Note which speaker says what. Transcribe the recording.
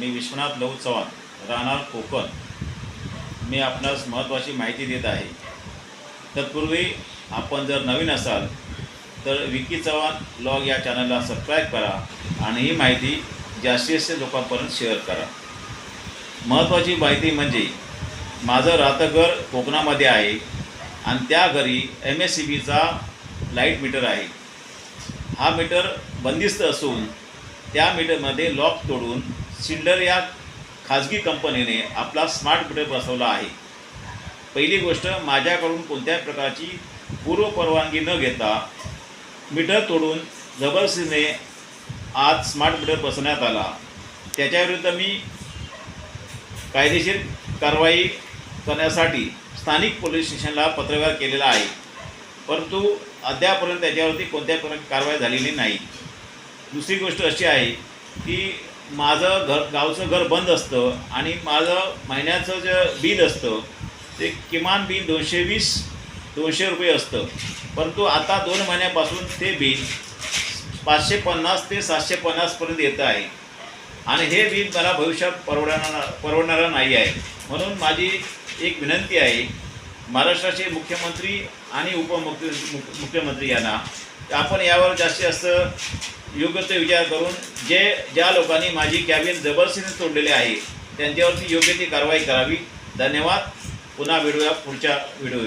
Speaker 1: मी विश्वनाथ लहू चव्हाण राहणार कोकण. मी आपणास महत्त्वाची माहिती देत आहे. तत्पूर्वी आपण जर नवीन असाल तर विकी चव्हाण लॉग या चॅनलला सबस्क्राईब करा आणि ही माहिती जास्तीत जास्त लोकांपर्यंत शेअर करा. महत्त्वाची माहिती म्हणजे माझं राहतं घर कोकणामध्ये आहे आणि त्या घरी एम एस सी बीचा लाइट मीटर आहे. हा मीटर बंदिस्त असून त्या मीटरमध्ये लॉक तोडून शिंडर या खाजगी कंपनीने आपला स्मार्ट मीटर बसवला आहे. पहिली गोष्ट माझ्याकडून कोणत्याही प्रकारची पूर्वपरवानगी न घेता मीटर तोडून जबरदस्तीने आज स्मार्ट मीटर बसवण्यात आला. त्याच्याविरुद्ध मी कायदेशीर कारवाई करण्यासाठी स्थानिक पोलीस स्टेशनला पत्रव्यवहार केलेला आहे. परंतु अद्यापर्यंत त्याच्यावरती कोणत्याही प्रकारची कारवाई झालेली नाही. दुसरी गोष्ट अशी आहे की माझं घर गावचं घर बंद असतं आणि माझं महिन्याचं जे बिल असतं ते किमान बिल दोनशे वीस दोनशे रुपये असतं. परंतु आता दोन महिन्यापासून ते बिल पाचशे पन्नास ते सातशे पन्नासपर्यंत येतं आहे. आणि हे बिल मला भविष्यात परवडणार परवडणारं नाही आहे. म्हणून माझी एक विनंती आहे महाराष्ट्राचे मुख्यमंत्री आणि उपमुख्य मुख्यमंत्री यांना आपण यावर जास्तीत जास्त योग्य ते विचार करून जे ज्या लोकांनी माझी कॅबिन जबरदस्तीने तोडलेले आहे त्यांच्यावरती योग्य ती कारवाई करावी. धन्यवाद. पुन्हा भेटूया पुढच्या व्हिडिओ